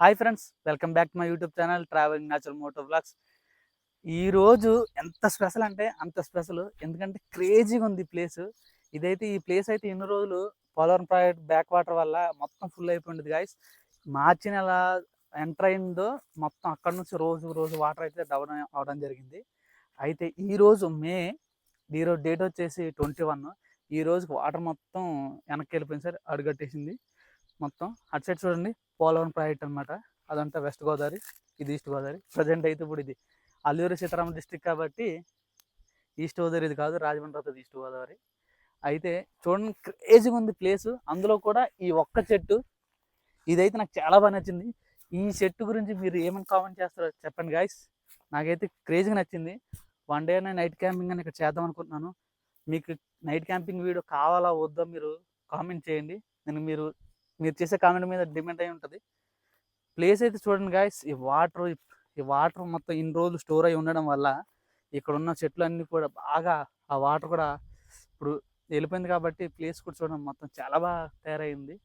Hi friends welcome back to my YouTube channel travelling natural moto vlogs ఈ రోజు ఎంత special అంటే అంత స్పెషల్. ఎందుకంటే క్రేజీగా ఉంది ఈ ప్లేస్. ఇదైతే ఈ ప్లేస్ అయితే ఎన్ని రోజులు పోలవరం ప్రాజెక్ట్ బ్యాక్ వాటర్ వల్ల మొత్తం ఫుల్ అయిపోయింది గాయస్ మార్చి నెల ఎంటర్ అయిందో మొత్తం అక్కడ నుంచి రోజు రోజు వాటర్ అయితే డౌన్ అవడం జరిగింది. అయితే ఈరోజు మే ఈ రోజు డేట్ వచ్చేసి ట్వంటీ వన్ ఈ రోజుకి వాటర్ మొత్తం వెనక్కి వెళ్ళిపోయింది సార్ అడుగట్టేసింది. మొత్తం. అటు సైడ్ చూడండి పోలవరం ప్రాజెక్ట్ అనమాట అదంతా వెస్ట్ గోదావరి ఇది ఈస్ట్ గోదావరి. ప్రజెంట్ అయితే ఇప్పుడు ఇది. అల్లూరి సీతారామ డిస్టిక్ కాబట్టి ఈస్ట్ గోదావరి ఇది కాదు రాజమండ్రి అవుతుంది ఈస్ట్ గోదావరి. అయితే చూడండి క్రేజీగా ఉంది ప్లేస్ అందులో కూడా ఈ ఒక్క చెట్టు ఇదైతే నాకు చాలా బాగా నచ్చింది. ఈ చెట్టు గురించి మీరు ఏమని కామెంట్ చేస్తారో చెప్పండి గాయస్ నాకైతే క్రేజీగా నచ్చింది. వన్ డే నేను నైట్ క్యాంపింగ్ అని ఇక్కడ చేద్దాం అనుకుంటున్నాను. మీకు నైట్ క్యాంపింగ్ వీడియో కావాలా వద్దా మీరు కామెంట్ చేయండి. నేను మీరు మీరు చేసే కామెంట్ మీద డిపెండ్ అయి ఉంటుంది. ప్లేస్ అయితే చూడండి గాయస్ ఈ వాటర్ ఈ వాటర్ మొత్తం ఇన్ని రోజులు స్టోర్ అయి ఉండడం వల్ల ఇక్కడ ఉన్న చెట్లు అన్నీ కూడా బాగా ఆ వాటర్ కూడా ఇప్పుడు వెళ్ళిపోయింది కాబట్టి ప్లేస్ కూడా చూడడం మొత్తం చాలా బాగా తయారైంది.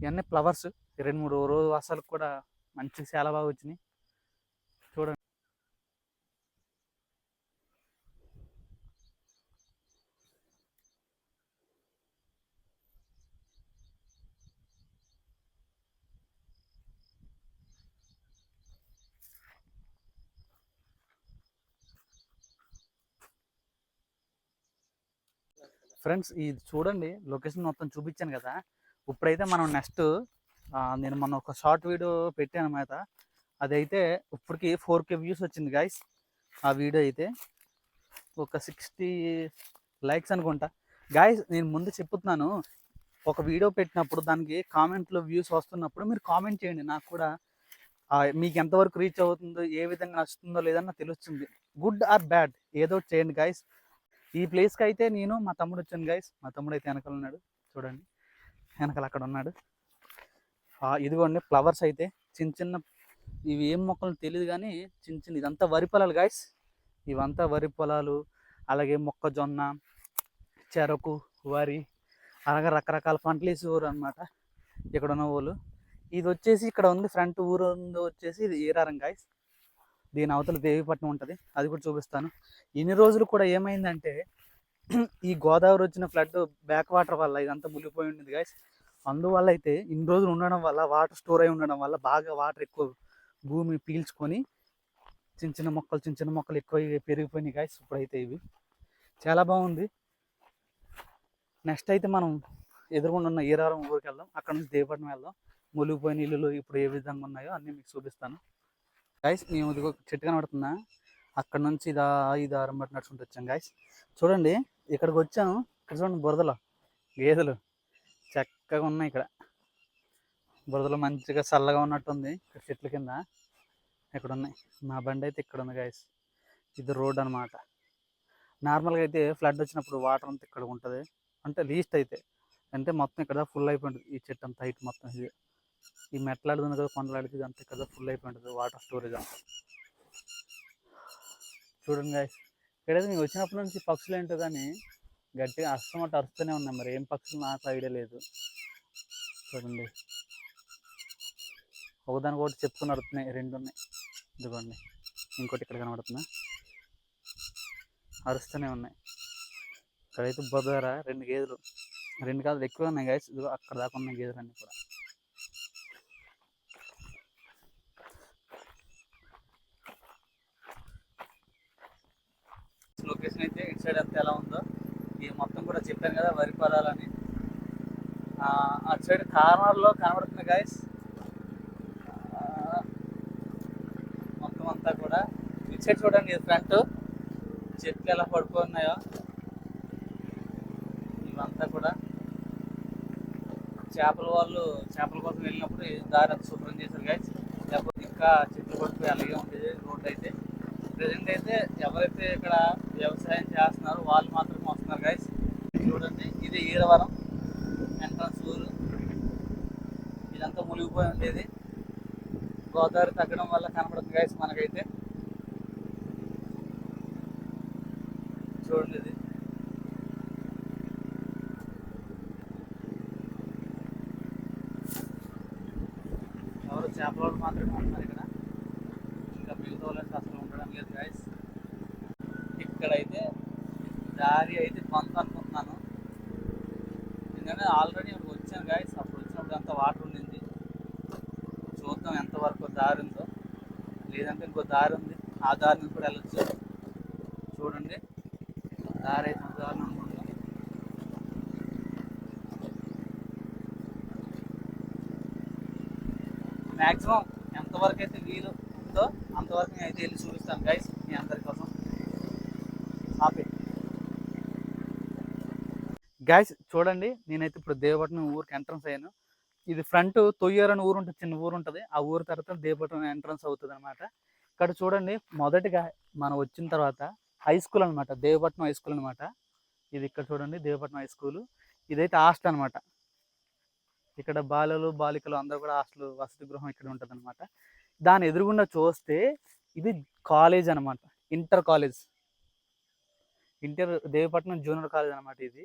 ఇవన్నీ ఫ్లవర్స్ రెండు మూడు రోజు వర్షాలకు కూడా మంచిగా చాలా బాగా వచ్చినాయి చూడండి ఫ్రెండ్స్ ఇది చూడండి లొకేషన్ మొత్తం చూపించాను కదా. ఇప్పుడైతే మనం నెక్స్ట్ నేను మొన్న ఒక షార్ట్ వీడియో పెట్టాను అనమాట అదైతే ఇప్పటికి ఫోర్ కే వ్యూస్ వచ్చింది గాయస్ ఆ వీడియో అయితే. ఒక సిక్స్టీ లైక్స్ అనుకుంటా. గాయస్ నేను ముందు చెప్తున్నాను ఒక వీడియో పెట్టినప్పుడు దానికి కామెంట్లో వ్యూస్ వస్తున్నప్పుడు మీరు కామెంట్ చేయండి. నాకు కూడా మీకు ఎంతవరకు రీచ్ అవుతుందో ఏ విధంగా నచ్చుతుందో లేదన్నా తెలుస్తుంది. గుడ్ ఆర్ బ్యాడ్ ఏదో చేయండి గాయస్. ఈ ప్లేస్కి అయితే నేను మా తమ్ముడు వచ్చాను గైస్ మా తమ్ముడు అయితే వెనకాల ఉన్నాడు చూడండి. వెనకాల అక్కడ ఉన్నాడు. ఇదిగోండి ఫ్లవర్స్ అయితే. చిన్న చిన్న ఇవి ఏం మొక్కలు తెలియదు కానీ చిన్న చిన్న ఇదంతా వరి పొలాలు గాయస్ ఇవంతా వరి పొలాలు అలాగే మొక్కజొన్న చెరకు వరి అలాగే రకరకాల పంటలు వేసి ఊరు అనమాట ఇక్కడ ఉన్న వాళ్ళు. ఇది వచ్చేసి ఇక్కడ ఉంది ఫ్రంట్ ఊరు ఉంది వచ్చేసి ఇది ఏరారం గాయస్ దీని అవతల దేవిపట్నం ఉంటుంది. అది కూడా చూపిస్తాను. ఇన్ని రోజులు కూడా ఏమైందంటే ఈ గోదావరి వచ్చిన ఫ్లడ్ బ్యాక్ వాటర్ వల్ల ఇదంతా మునిగిపోయి ఉండేది గాయస్ అందువల్ల అయితే ఇన్ని రోజులు ఉండడం వల్ల వాటర్ స్టోర్ అయి ఉండడం వల్ల బాగా వాటర్ ఎక్కువ భూమి పీల్చుకొని చిన్న చిన్న మొక్కలు చిన్న చిన్న మొక్కలు ఎక్కువ పెరిగిపోయినాయి గాయస్ ఇప్పుడైతే ఇవి. చాలా బాగుంది. నెక్స్ట్ అయితే మనం ఎదురుగుండా ఉన్న ఈరారం ఊరికి వెళ్దాం. అక్కడ నుంచి దేవపట్నం వెళ్దాం. మునిగిపోయిన ఇల్లులు ఇప్పుడు ఏ విధంగా ఉన్నాయో అన్నీ మీకు చూపిస్తాను. గాయస్ మేము ఇదిగో చెట్టు కనబడుతుందా? అక్కడ నుంచి ఇదా ఇది ఆరం బట్టి నడుచుకుంటూ వచ్చాం గాయస్ చూడండి ఇక్కడికి వచ్చాను. ఇక్కడ చూడండి బురదలో గేదెలు. చక్కగా ఉన్నాయి ఇక్కడ. బురదలో మంచిగా చల్లగా ఉన్నట్టుంది ఇక్కడ చెట్ల కింద. ఇక్కడ ఉన్నాయి. మా బండి అయితే ఇక్కడ ఉంది గాయస్ ఇది రోడ్ అనమాట నార్మల్గా అయితే ఫ్లడ్ వచ్చినప్పుడు వాటర్ అంతా ఇక్కడ ఉంటుంది. అంటే లీస్ట్ అయితే. అంటే మొత్తం ఇక్కడ ఫుల్ అయిపోయింది ఈ చెట్టు అంత హైట్ మొత్తం ఇది. ఈ మెట్లాడుతుంది కదా కొండలాడికి ఇదంతా కదా ఫుల్ అయిపోయింటుంది వాటర్ స్టోరేజ్ అంతా. చూడండి guys, ఇక్కడైతే నేను వచ్చినప్పటి నుంచి పక్షులు ఏంటో కానీ గట్టిగా అస్తమాట అరుస్తూనే ఉన్నాయి మరి. ఏం పక్షులు నాకు ఐడియా లేదు. చూడండి. ఒకదానికి ఒకటి చెప్పుకుని అరుతున్నాయి రెండు ఉన్నాయి. ఇదిగోండి. ఇంకోటి ఇక్కడ కనబడుతుందా? అరుస్తూనే ఉన్నాయి. ఇక్కడైతే బొదర రెండు గేదెలు. రెండు కాదు ఎక్కువ ఉన్నాయి గాయస్ ఇదిగో అక్కడ దాకా ఉన్నాయి గేదెలు అన్నీ కూడా. లొకేషన్ అయితే ఇటు సైడ్ అంతా ఎలా ఉందో ఇది మొత్తం కూడా చెప్పాను కదా వరి పొలాలని అటు సైడ్ కార్నర్లో కనబడుతుంది గాయస్ మొత్తం అంతా కూడా. ఇటు సైడ్ చూడండి ఇది ఫ్రంట్ చెట్లు ఎలా పడిపోతున్నాయో. ఇవంతా కూడా. చేపల వాళ్ళు చేపల కోసం వెళ్ళినప్పుడు దారి అంతా శుభ్రం చేశారు గాయస్ లేకపోతే ఇంకా చెట్లు పడిపోయి అలాగే ఉండేది రోడ్డు అయితే. ప్రజెంట్ అయితే ఎవరైతే ఇక్కడ వ్యవసాయం చేస్తున్నారు వాళ్ళు మాత్రమే వస్తున్నారు గైస్ చూడండి ఇది ఈరవరం ఎంట్రన్స్ ఊరు. ఇదంతా మునిగిపోయి ఉండేది. గోదావరి తగ్గడం వల్ల కనపడుతుంది గైస్ మనకైతే. చూడండి ఇది. ఎవరు చేపలు మాత్రమే ఉంటున్నారు ఇక్కడ. ఇంకా మిగతా వాళ్ళకి అసలు ఉండడం లేదు గైస్ ఇక్కడైతే దారి అయితే కొంత అనుకుంటున్నాను. ఎందుకంటే ఆల్రెడీ ఇప్పుడు వచ్చాను గాయస్ అప్పుడు వచ్చినప్పుడు అంత వాటర్ ఉండింది. చూద్దాం ఎంతవరకు దారి ఉందో. లేదంటే ఇంకో దారి ఉంది. ఆ దారి నుంచి కూడా వెళ్ళొచ్చు. చూడండి. దారి అయితే దారి అనుకుంటున్నాం మ్యాక్సిమం ఎంతవరకు అయితే వీలు ఉందో అంతవరకు నేను అయితే వెళ్ళి చూపిస్తాను గైస్ మీ అందరి కోసం. ఆపే. గైస్ చూడండి నేనైతే ఇప్పుడు దేవపట్నం ఊరికి ఎంట్రన్స్ అయ్యాను. ఇది ఫ్రంట్ తొయ్యూరు అని ఊరు ఉంటుంది చిన్న ఊరు ఉంటుంది. ఆ ఊరు తర్వాత దేవపట్నం ఎంట్రన్స్ అవుతుంది అనమాట ఇక్కడ చూడండి మొదటిగా మనం వచ్చిన తర్వాత హై స్కూల్ అనమాట దేవపట్నం హై స్కూల్ అనమాట ఇది ఇక్కడ చూడండి దేవపట్నం హై స్కూల్ ఇదైతే హాస్టల్ అనమాట ఇక్కడ బాలలు బాలికలు అందరూ కూడా హాస్టల్ వసతి గృహం ఇక్కడ ఉంటుంది అనమాట దాని ఎదురుగుండా చూస్తే ఇది కాలేజ్ అనమాట inter college inter Devapatnam junior college అనమాట ఇది.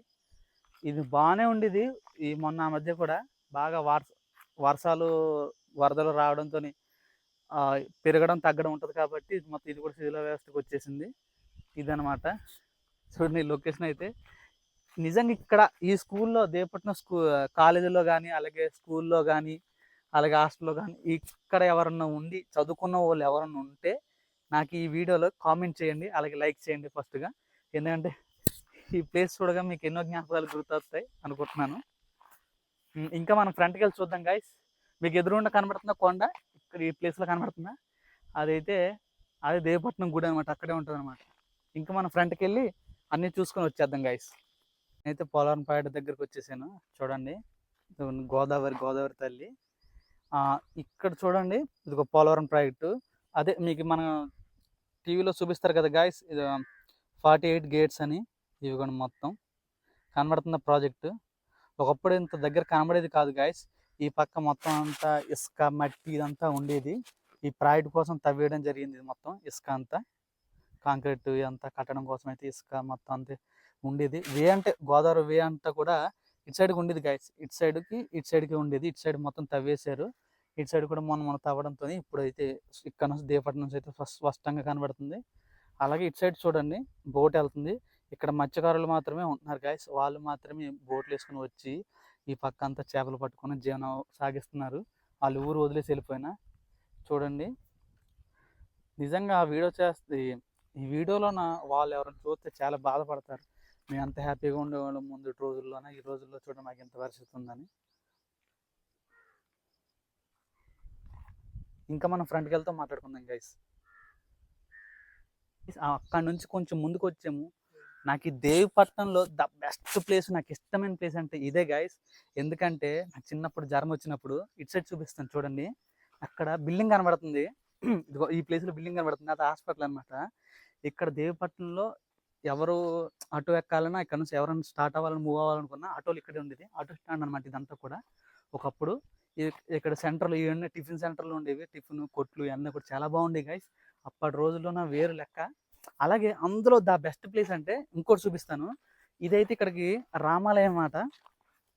ఇది బాగానే ఉండేది. ఈ మొన్న ఆ మధ్య కూడా బాగా వర్ష వర్షాలు వరదలు రావడంతో పెరగడం తగ్గడం ఉంటుంది కాబట్టి ఇది మొత్తం ఇది కూడా శిథిల వ్యవస్థకు వచ్చేసింది. ఇదనమాట చూడండి లొకేషన్ అయితే. నిజంగా ఇక్కడ ఈ స్కూల్లో దేవపట్నం స్కూ కాలేజీలో కానీ అలాగే స్కూల్లో కానీ అలాగే హాస్టల్లో కానీ ఇక్కడ ఎవరన్నా ఉండి చదువుకున్న వాళ్ళు ఎవరన్నా ఉంటే నాకు ఈ వీడియోలో కామెంట్ చేయండి. అలాగే లైక్ చేయండి ఫస్ట్గా. ఎందుకంటే ఈ ప్లేస్ చూడగా మీకు ఎన్నో జ్ఞాపకాలు గుర్తొస్తాయి అనుకుంటున్నాను. ఇంకా మనం ఫ్రంట్కి వెళ్ళి చూద్దాం గాయస్ మీకు ఎదురుండా కనబడుతుందా కొండ? ఇక్కడ ఈ ప్లేస్లో కనబడుతుందా? అదైతే అదే దేవపట్నం గుడి అనమాట అక్కడే ఉంటుంది అనమాట ఇంకా మనం ఫ్రంట్కి వెళ్ళి అన్నీ చూసుకొని వచ్చేద్దాం గాయస్ నేనైతే పోలవరం పాయట దగ్గరకు వచ్చేసాను చూడండి. గోదావరి గోదావరి తల్లి. ఇక్కడ చూడండి ఇది ఒక పోలవరం ప్రాజెక్టు అదే మీకు మన టీవీలో చూపిస్తారు కదా గాయస్ ఇది ఫార్టీ ఎయిట్ గేట్స్ అని ఇవి కూడా మొత్తం కనబడుతున్న ప్రాజెక్టు. ఒకప్పుడు ఇంత దగ్గర కనబడేది కాదు గాయస్ ఈ పక్క మొత్తం అంతా ఇసుక మట్టి ఇదంతా ఉండేది. ఈ ప్రాజెక్ట్ కోసం తవ్వేయడం జరిగింది మొత్తం ఇసుక అంతా. కాంక్రీట్ ఇదంతా కట్టడం కోసం అయితే ఇసుక మొత్తం అంతే ఉండేది. వే అంటే గోదావరి వే అంతా కూడా ఇటు సైడ్కి ఉండేది గాయస్ ఇటు సైడ్కి ఇటు సైడ్కి ఉండేది. ఇటు సైడ్ మొత్తం తవ్వేశారు. ఇటు సైడ్ కూడా మొన్న మొన్న తవ్వడంతో ఇప్పుడైతే ఇక్కడ నుంచి దేపటి నుంచి అయితే ఫస్ట్ స్పష్టంగా కనబడుతుంది. అలాగే ఇటు సైడ్ చూడండి బోట్ వెళ్తుంది. ఇక్కడ మత్స్యకారులు మాత్రమే ఉంటున్నారు గాయస్ వాళ్ళు మాత్రమే బోట్లు వేసుకుని వచ్చి ఈ పక్క అంతా చేపలు పట్టుకొని జీవనం సాగిస్తున్నారు. వాళ్ళు ఊరు వదిలేసి వెళ్ళిపోయినా. చూడండి. నిజంగా ఆ వీడియో చేస్తే ఈ వీడియోలోన వాళ్ళు ఎవరైనా చూస్తే చాలా బాధపడతారు. మేము అంత హ్యాపీగా ఉండేవాళ్ళం ముందు రోజుల్లోనే ఈ రోజుల్లో చూడండి మాకు ఎంత పరిస్థితి ఉందని. ఇంకా మనం ఫ్రంట్కి వెళ్తాం మాట్లాడుకుందాం గైస్ అక్కడ నుంచి కొంచెం ముందుకు వచ్చాము నాకు ఈ దేవిపట్నంలో ద బెస్ట్ ప్లేస్ నాకు ఇష్టమైన ప్లేస్ అంటే ఇదే గైస్ ఎందుకంటే నాకు చిన్నప్పుడు జ్వరం వచ్చినప్పుడు ఇటు సైడ్ చూపిస్తాను చూడండి. అక్కడ బిల్డింగ్ కనబడుతుంది. ఇదిగో ఈ ప్లేస్లో బిల్డింగ్ కనబడుతుంది. అది హాస్పిటల్ అనమాట ఇక్కడ దేవిపట్నంలో ఎవరు ఆటో ఎక్కాలన్నా ఇక్కడ నుంచి ఎవరైనా స్టార్ట్ అవ్వాలని మూవ్ అవ్వాలనుకున్నా ఆటోలు ఇక్కడే ఉండేది. ఆటో స్టాండ్ అనమాట ఇదంతా కూడా. ఒకప్పుడు ఇక్కడ సెంటర్లు ఇవన్నీ టిఫిన్ సెంటర్లు ఉండేవి. టిఫిన్ కొట్లు ఇవన్నీ కూడా చాలా బాగుండేవి గైస్ అప్పటి రోజుల్లోన వేరు లెక్క. అలాగే అందులో ద బెస్ట్ ప్లేస్ అంటే ఇంకోటి చూపిస్తాను. ఇదైతే ఇక్కడికి రామాలయం అన్నమాట.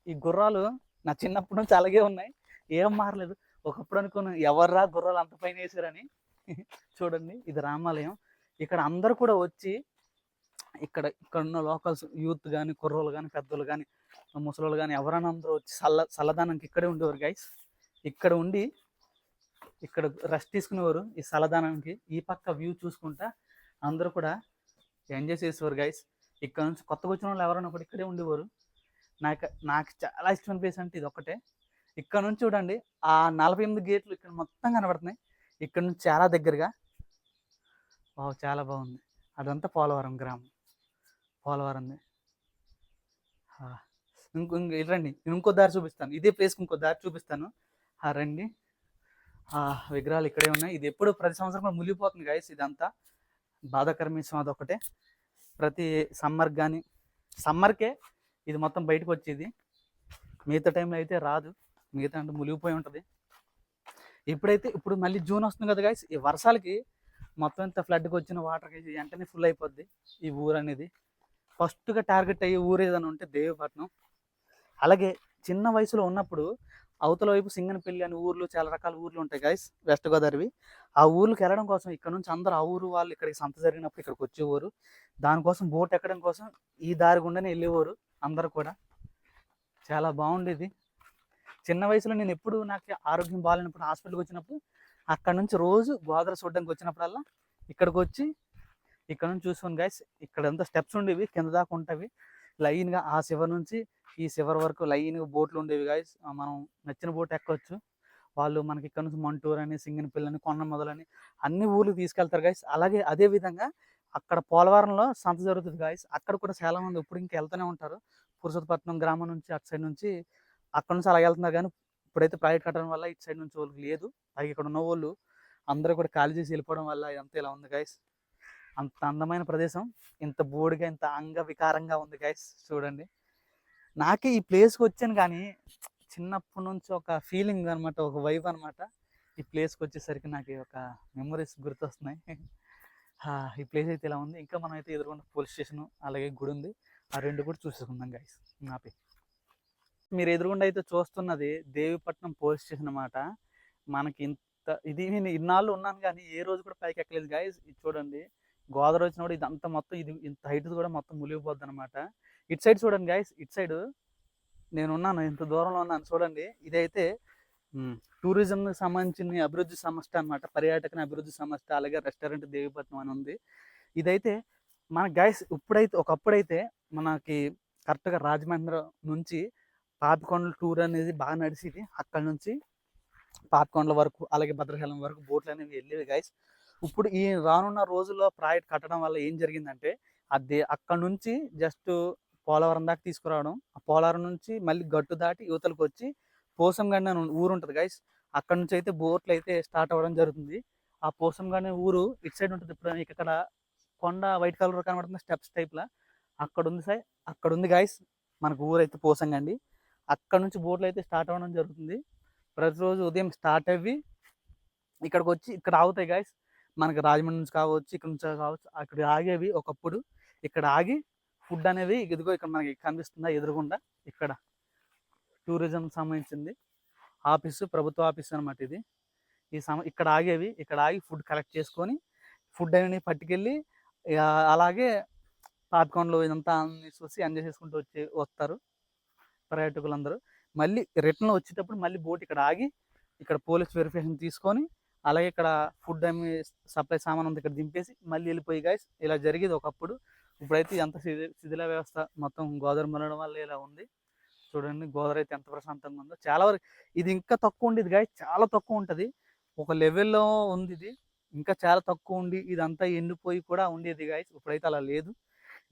ఈ గుర్రాలు నా చిన్నప్పటి నుంచి అలాగే ఉన్నాయి. ఏం మారలేదు. ఒకప్పుడు అనుకున్నాను ఎవర్రా గుర్రాలు అంత పైన వేసారని. చూడండి ఇది రామాలయం. ఇక్కడ అందరు కూడా వచ్చి ఇక్కడ ఇక్కడ ఉన్న లోకల్స్ యూత్ కానీ కుర్రోళ్ళు కానీ పెద్దలు కానీ ముసలోళ్ళు కానీ ఎవరైనా అందరూ వచ్చి చల్ల చల్లదానానికి ఇక్కడే ఉండేవారు గైస్ ఇక్కడ ఉండి ఇక్కడ రెస్ట్ తీసుకునేవారు ఈ చల్లదానానికి ఈ పక్క వ్యూ చూసుకుంటా అందరూ కూడా ఎంజాయ్ చేసేవారు గైస్ ఇక్కడ నుంచి కొత్తగా వచ్చిన వాళ్ళు ఎవరైనా కూడా ఇక్కడే ఉండేవారు. నాకు నాకు చాలా ఇష్టమైన ప్లేస్ అంటే ఇది ఒకటే ఇక్కడ నుంచి చూడండి ఆ నలభై ఎనిమిది గేట్లు ఇక్కడ మొత్తం కనబడుతున్నాయి. ఇక్కడ నుంచి చాలా దగ్గరగా. వావ్ చాలా బాగుంది. అదంతా పోలవరం గ్రామం. పోలవరంది ఇంకో ఇంకా రండి నేను ఇంకో దారి చూపిస్తాను. ఇదే ప్లేస్కి ఇంకో దారి చూపిస్తాను. ఆ రండి. ఆ విగ్రహాలు ఇక్కడే ఉన్నాయి. ఇది ఎప్పుడు ప్రతి సంవత్సరం కూడా మునిగిపోతుంది గాయస్ ఇదంతా. బాధాకరం విషయం అదొకటే ప్రతి సమ్మర్ కానీ సమ్మర్కే ఇది మొత్తం బయటకు వచ్చేది. మిగతా టైంలో అయితే రాదు. మిగతా అంటే మునిగిపోయి ఉంటుంది. ఇప్పుడైతే ఇప్పుడు మళ్ళీ జూన్ వస్తుంది కదా గాయస్ ఈ వర్షాలకి మొత్తం ఇంత ఫ్లడ్కి వచ్చిన వాటర్కి వెంటనే ఫుల్ అయిపోద్ది. ఈ ఊరు అనేది. ఫస్ట్గా టార్గెట్ అయ్యే ఊరు ఏదైనా ఉంటే దేవపట్నం. అలాగే చిన్న వయసులో ఉన్నప్పుడు అవతల వైపు సింగనపల్లి అనే ఊర్లు చాలా రకాల ఊర్లు ఉంటాయి గైస్ వెస్ట్ గోదావరివి ఆ ఊర్లకు వెళ్ళడం కోసం ఇక్కడ నుంచి అందరు ఆ ఊరు వాళ్ళు ఇక్కడికి సంత జరిగినప్పుడు ఇక్కడికి వచ్చేవారు. దానికోసం బోట్ ఎక్కడం కోసం ఈ దారి గుండానే వెళ్ళేవారు అందరు కూడా. చాలా బాగుండేది. చిన్న వయసులో నేను ఎప్పుడు నాకు ఆరోగ్యం బాగాలేనప్పుడు హాస్పిటల్కి వచ్చినప్పుడు అక్కడ నుంచి రోజు గోదావరి చూడడానికి వచ్చినప్పుడల్లా ఇక్కడికి వచ్చి ఇక్కడ నుంచి చూసుకోండి గైస్ ఇక్కడ అంతా స్టెప్స్ ఉండేవి కింద దాకా ఉంటవి. లైన్గా ఆ శివర్ నుంచి ఈ శివర్ వరకు లైన్గా బోట్లు ఉండేవి గైస్ మనం నచ్చిన బోట్ ఎక్కొచ్చు. వాళ్ళు మనకి ఇక్కడ నుంచి మంటూరు అని సింగనపల్లి పిల్లని కొండ మొదలని అన్ని ఊర్లు తీసుకెళ్తారు గైస్ అలాగే అదే విధంగా అక్కడ పోలవరంలో సంత జరుగుతుంది గాయస్ అక్కడ కూడా చాలా మంది ఇప్పుడు ఇంకా వెళ్తూనే ఉంటారు. పురుషోత్పట్నం గ్రామం నుంచి అటు సైడ్ నుంచి అక్కడ నుంచి అలా వెళ్తున్నారు కానీ ఇప్పుడైతే ప్రైవేట్ కట్టడం వల్ల ఇటు సైడ్ నుంచి వాళ్ళకి లేదు. అలాగే ఇక్కడ ఉన్న వాళ్ళు అందరూ కూడా ఖాళీ చేసి వెళ్ళిపోవడం వల్ల ఇదంతా ఇలా ఉంది గాయస్ అంత అందమైన ప్రదేశం. ఇంత బోడిగా ఇంత అంగవికారంగా ఉంది గైస్ చూడండి. నాకే ఈ ప్లేస్కి వచ్చాను కానీ చిన్నప్పటి నుంచి ఒక ఫీలింగ్ అనమాట ఒక వైబ్ అనమాట ఈ ప్లేస్కి వచ్చేసరికి నాకు ఒక మెమరీస్ గుర్తొస్తున్నాయి. ఈ ప్లేస్ అయితే ఇలా ఉంది. ఇంకా మనం అయితే ఎదుర్కొన్న పోలీస్ స్టేషన్ అలాగే గుడి ఉంది. ఆ రెండు కూడా చూసేసుకుందాం గైస్ నాపి మీరు ఎదురుగుండా అయితే చూస్తున్నది దేవిపట్నం పోలీస్ స్టేషన్ అనమాట మనకి ఇంత ఇది నేను ఇన్నాళ్ళు ఉన్నాను కానీ ఏ రోజు కూడా పైకి ఎక్కలేదు గైస్ ఇది చూడండి. గోదావరి వచ్చినప్పుడు ఇదంతా మొత్తం ఇది ఇంత హైట్ కూడా మొత్తం మునిగిపోద్ది అనమాట ఇటు సైడ్ చూడండి గైస్ ఇటు సైడ్ నేను ఉన్నాను ఇంత దూరంలో ఉన్నాను చూడండి. ఇదైతే టూరిజం సంబంధించిన అభివృద్ధి సంస్థ అనమాట పర్యాటక అభివృద్ధి సంస్థ అలాగే రెస్టారెంట్ దేవిపట్నం అని ఉంది. ఇదైతే మన గైస్ ఇప్పుడైతే ఒకప్పుడైతే మనకి కరెక్ట్గా రాజమండ్రి నుంచి పాపికొండల టూర్ అనేది బాగా నడిచేది. అక్కడ నుంచి పాపికొండల వరకు అలాగే భద్రాచలం వరకు బోట్లు అనేవి వెళ్ళేవి గైస్ ఇప్పుడు ఈ రానున్న రోజుల్లో ప్రాజెక్ట్ కట్టడం వల్ల ఏం జరిగిందంటే అది అక్కడ నుంచి జస్ట్ పోలవరం దాకా తీసుకురావడం ఆ పోలవరం నుంచి మళ్ళీ గట్టు దాటి యువతలకు వచ్చి పోసంగండి అని ఊరు ఉంటుంది గైస్ అక్కడ నుంచి అయితే బోట్లు అయితే స్టార్ట్ అవ్వడం జరుగుతుంది. ఆ పోసంగండి ఊరు ఇటు సైడ్ ఉంటుంది. ఇప్పుడు ఇక్కడ కొండ వైట్ కలర్ కనబడుతుంది స్టెప్స్ టైప్లా అక్కడ ఉంది సార్ అక్కడ ఉంది గైస్ మనకు ఊరు అయితే పోసంగండి. అక్కడ నుంచి బోట్లు అయితే స్టార్ట్ అవ్వడం జరుగుతుంది. ప్రతిరోజు ఉదయం స్టార్ట్ అయ్యి ఇక్కడికి వచ్చి ఇక్కడ ఆగుతాయి గాయస్ మనకి రాజమండ్రి నుంచి కావచ్చు ఇక్కడ నుంచి కావచ్చు అక్కడ ఆగేవి ఒకప్పుడు. ఇక్కడ ఆగి ఫుడ్ అనేవి ఇదిగో ఇక్కడ మనకి కనిపిస్తుందా ఎదురుగుండా? ఇక్కడ. టూరిజం సంబంధించింది. ఆఫీసు ప్రభుత్వ ఆఫీస్ అనమాట ఇది. ఈ సమ ఇక్కడ ఆగేవి. ఇక్కడ ఆగి ఫుడ్ కలెక్ట్ చేసుకొని ఫుడ్ అనేది పట్టుకెళ్ళి అలాగే పాప్కార్న్లు ఇదంతా అన్ని చూసి ఎంజాయ్ చేసుకుంటూ వచ్చి వస్తారు పర్యాటకులందరూ. మళ్ళీ రిటర్న్ వచ్చేటప్పుడు మళ్ళీ బోట్ ఇక్కడ ఆగి ఇక్కడ పోలీస్ వెరిఫికేషన్ తీసుకొని అలాగే ఇక్కడ ఫుడ్ అమ్మి సప్లై సామాన్ ఉంది ఇక్కడ దింపేసి మళ్ళీ వెళ్ళిపోయి గాయస్ ఇలా జరిగేది ఒకప్పుడు. ఇప్పుడైతే ఎంత శిథిల వ్యవస్థ మొత్తం గోదావరి మరడం వల్ల ఇలా ఉంది. చూడండి గోదావరి అయితే ఎంత ప్రశాంతంగా ఉందో. చాలా వరకు ఇది ఇంకా తక్కువ ఉండేది గాయస్ చాలా తక్కువ ఉంటుంది. ఒక లెవెల్లో ఉంది ఇది. ఇంకా చాలా తక్కువ ఉండి ఇదంతా ఎండిపోయి కూడా ఉండేది గాయస్ ఇప్పుడైతే అలా లేదు.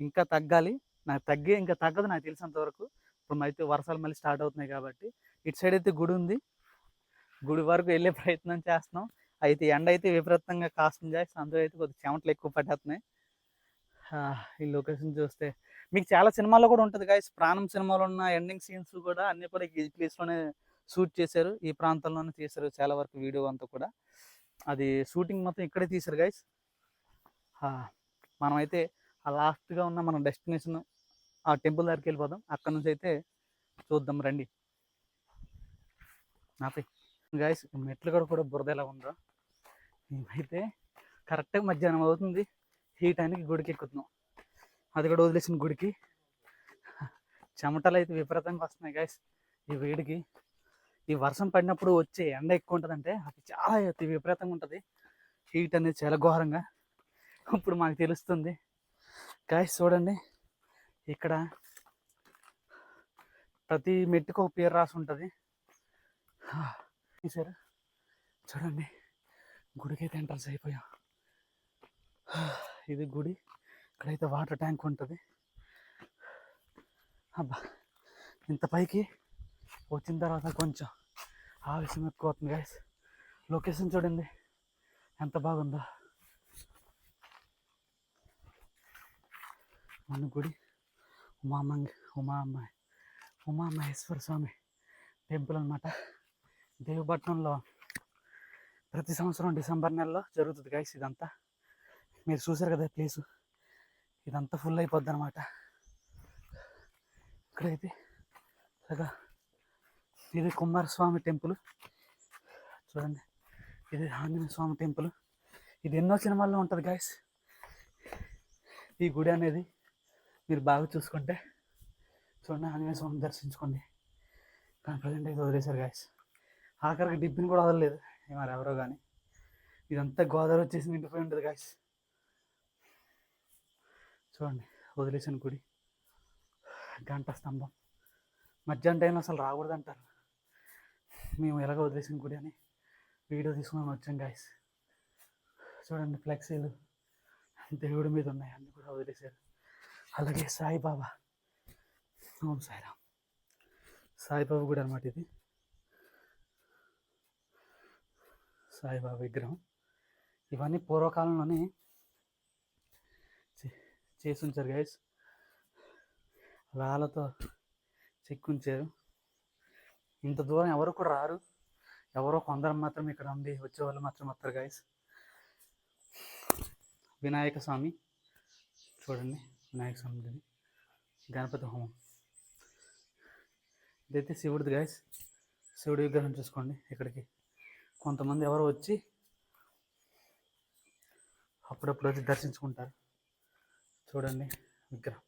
ఇంకా తగ్గాలి. నాకు తగ్గే ఇంకా తగ్గదు నాకు తెలిసినంత వరకు. ఇప్పుడు అయితే వర్షాలు మళ్ళీ స్టార్ట్ అవుతున్నాయి కాబట్టి. ఇటు సైడ్ అయితే గుడి ఉంది. గుడి వరకు వెళ్ళే ప్రయత్నం చేస్తున్నాం. అయితే ఎండ అయితే విపరీతంగా కాస్తుంది గాయస్. అందులో అయితే కొద్దిగా చెమటలు ఎక్కువ పట్టేస్తున్నాయి ఈ లొకేషన్ చూస్తే మీకు చాలా సినిమాల్లో కూడా ఉంటుంది గాయస్. ప్రాణం సినిమాలో ఉన్న ఎండింగ్ సీన్స్ కూడా అన్ని కూడా ఈ ప్లేస్లోనే షూట్ చేశారు. ఈ ప్రాంతంలోనే తీశారు చాలా వరకు వీడియో అంతా కూడా. అది షూటింగ్ మొత్తం ఇక్కడే తీశారు గైస్ మనమైతే ఆ లాస్ట్గా ఉన్న మన డెస్టినేషన్ ఆ టెంపుల్ దగ్గరికి వెళ్ళిపోదాం. అక్కడ నుంచి అయితే చూద్దాం రండి. నాపై గైస్ మెట్లు కూడా కూడా బురద ఎలా ఉందా మేమైతే కరెక్ట్గా మధ్యాహ్నం అవుతుంది. ఈ టైంకి గుడికి ఎక్కుతున్నాం. అది కూడా వదిలేసిన గుడికి. చెమటలు అయితే విపరీతంగా వస్తున్నాయి గైస్ ఈ వేడికి. ఈ వర్షం పడినప్పుడు వచ్చే ఎండ ఎక్కువ ఉంటుందంటే అది చాలా అతి విపరీతంగా ఉంటుంది. హీట్ అనేది చాలా ఘోరంగా ఇప్పుడు మాకు తెలుస్తుంది. గాయస్ చూడండి. ఇక్కడ ప్రతి మెట్టుకు ఒక పేరు రాసి ఉంటుంది. సార్ చూడండి. గుడికైతే ఎంట్రన్స్ అయిపోయాం. ఇది గుడి. ఇక్కడైతే వాటర్ ట్యాంక్ ఉంటుంది. అబ్బా ఇంత పైకి వచ్చిన తర్వాత కొంచెం ఆవేశం ఎక్కువ అవుతుంది గైస్ లొకేషన్ చూడండి. ఎంత బాగుందో. మన గుడి ఉమామంగ ఉమా అమ్మాయి ఉమామహేశ్వర స్వామి టెంపుల్ అనమాట దేవపట్నంలో ప్రతి సంవత్సరం డిసెంబర్ నెలలో జరుగుతుంది గైస్ ఇదంతా. మీరు చూసారు కదా ప్లేసు ఇదంతా ఫుల్ అయిపోద్ది అనమాట ఇక్కడైతే చక్కగా ఇది కుమారస్వామి టెంపుల్. చూడండి. ఇది ఆంజనేయ స్వామి టెంపుల్. ఇది ఎన్నో సినిమాల్లో ఉంటుంది గాయస్ ఈ గుడి అనేది మీరు బాగా చూసుకుంటే చూడండి ఆంజనేయ స్వామిని దర్శించుకోండి. కానీ ప్రజెంట్ అయితే వదిలేశారు గాయస్ ఆఖరికి డిబ్బిని కూడా వదలలేదు. మరి ఎవరో కానీ ఇదంతా గోదావరి వచ్చేసి నిండిపోయి ఉంటుంది గాయస్ చూడండి వదిలేసిన గుడి. గంట స్తంభం. మధ్యాహ్నం టైంలో అసలు రాకూడదు అంటారు. మేము ఎలాగ వదిలేసిన గుడి అని వీడియో తీసుకుని వచ్చాం గాయస్ చూడండి ఫ్లెక్సీలు దేవుడి మీద ఉన్నాయి అన్నీ కూడా వదిలేశారు. అలాగే సాయిబాబా. ఓం సాయిరామ్. సాయిబాబా గుడి అనమాట ఇది. సాయిబాబా విగ్రహం. ఇవన్నీ పూర్వకాలంలోనే చే- చేసి ఉంచారు గైస్ రాళ్ళతో చెక్కుంచారు. ఇంత దూరం ఎవరు కూడా రారు. ఎవరో కొందరు మాత్రం ఇక్కడ ఉండి వచ్చే వాళ్ళు మాత్రం వస్తారు గైస్ వినాయక స్వామి చూడండి వినాయక స్వామి గణపతి హోమం. ఇదైతే శివుడిది గైస్ శివుడి విగ్రహం చూసుకోండి ఇక్కడికి. కొంతమంది ఎవరో వచ్చి అప్పుడప్పుడు వచ్చి దర్శించుకుంటారు. చూడండి విగ్రహం.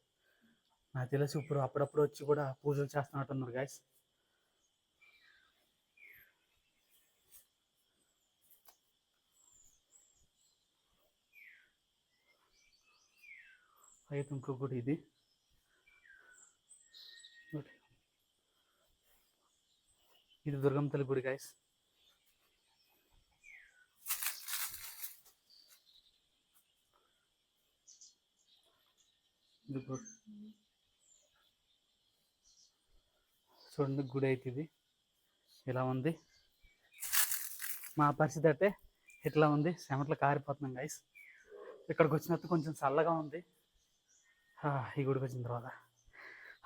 నాకు తెలిసి ఇప్పుడు అప్పుడప్పుడు వచ్చి కూడా పూజలు చేస్తున్నట్టున్నారు గాయస్ అయితే ఇంకో గుడి ఇది. ఇది దుర్గం తల్లి గుడి గాయస్ చూడండి గుడి అయితే ఇది. ఇలా ఉంది? మా పరిస్థితి అంటే ఇట్లా ఉంది? సెమట్లో కారిపోతున్నాం గైస్ ఇక్కడికి వచ్చినట్టు కొంచెం చల్లగా ఉంది. ఈ గుడికి వచ్చిన తర్వాత.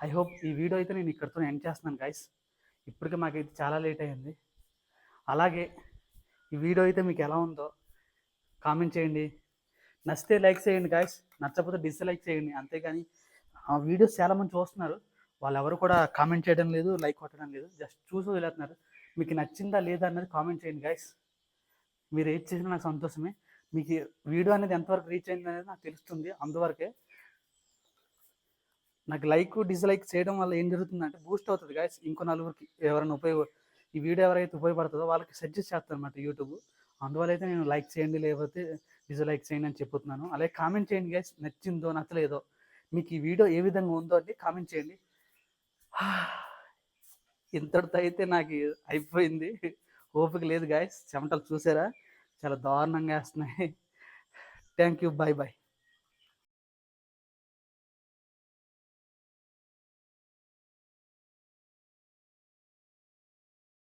ఐ హోప్ ఈ వీడియో అయితే నేను ఇక్కడితో ఎండ్ చేస్తున్నాను గైస్ ఇప్పటికే మాకైతే చాలా లేట్ అయింది. అలాగే ఈ వీడియో అయితే మీకు ఎలా ఉందో కామెంట్ చేయండి. నచ్చితే లైక్ చేయండి గాయస్ నచ్చకపోతే డిస్లైక్ చేయండి. అంతేగాని ఆ వీడియోస్ చాలా మంది చూస్తున్నారు. వాళ్ళు ఎవరు కూడా కామెంట్ చేయడం లేదు లైక్ కొట్టడం లేదు జస్ట్ చూసి వదిలేస్తున్నారు. మీకు నచ్చిందా లేదా అన్నది కామెంట్ చేయండి గాయస్ మీరు ఏది చేసినా నాకు సంతోషమే. మీకు వీడియో అనేది ఎంతవరకు రీచ్ అయింది అనేది నాకు తెలుస్తుంది. అందువరకే నాకు లైక్ డిస్లైక్ చేయడం వల్ల ఏం జరుగుతుందంటే బూస్ట్ అవుతుంది గాయస్ ఇంకో నలుగురికి ఎవరైనా ఉపయోగ ఈ వీడియో ఎవరైతే ఉపయోగపడుతుందో వాళ్ళకి సజెస్ట్ చేస్తాను అనమాట యూట్యూబ్ అందువల్ల అయితే నేను లైక్ చేయండి లేకపోతే డిజలైక్ చేయండి అని చెప్పుతున్నాను అలాగే కామెంట్ చేయండి గైస్ నచ్చిందో నచ్చలేదో మీకు ఈ వీడియో ఏ విధంగా ఉందో అని కామెంట్ చేయండి. ఇంతటితో అయితే నాకు అయిపోయింది. ఓపిక లేదు గాయస్ చెమటలు చూసారా? చాలా దారుణంగా వేస్తున్నాయి. Thank you bye bye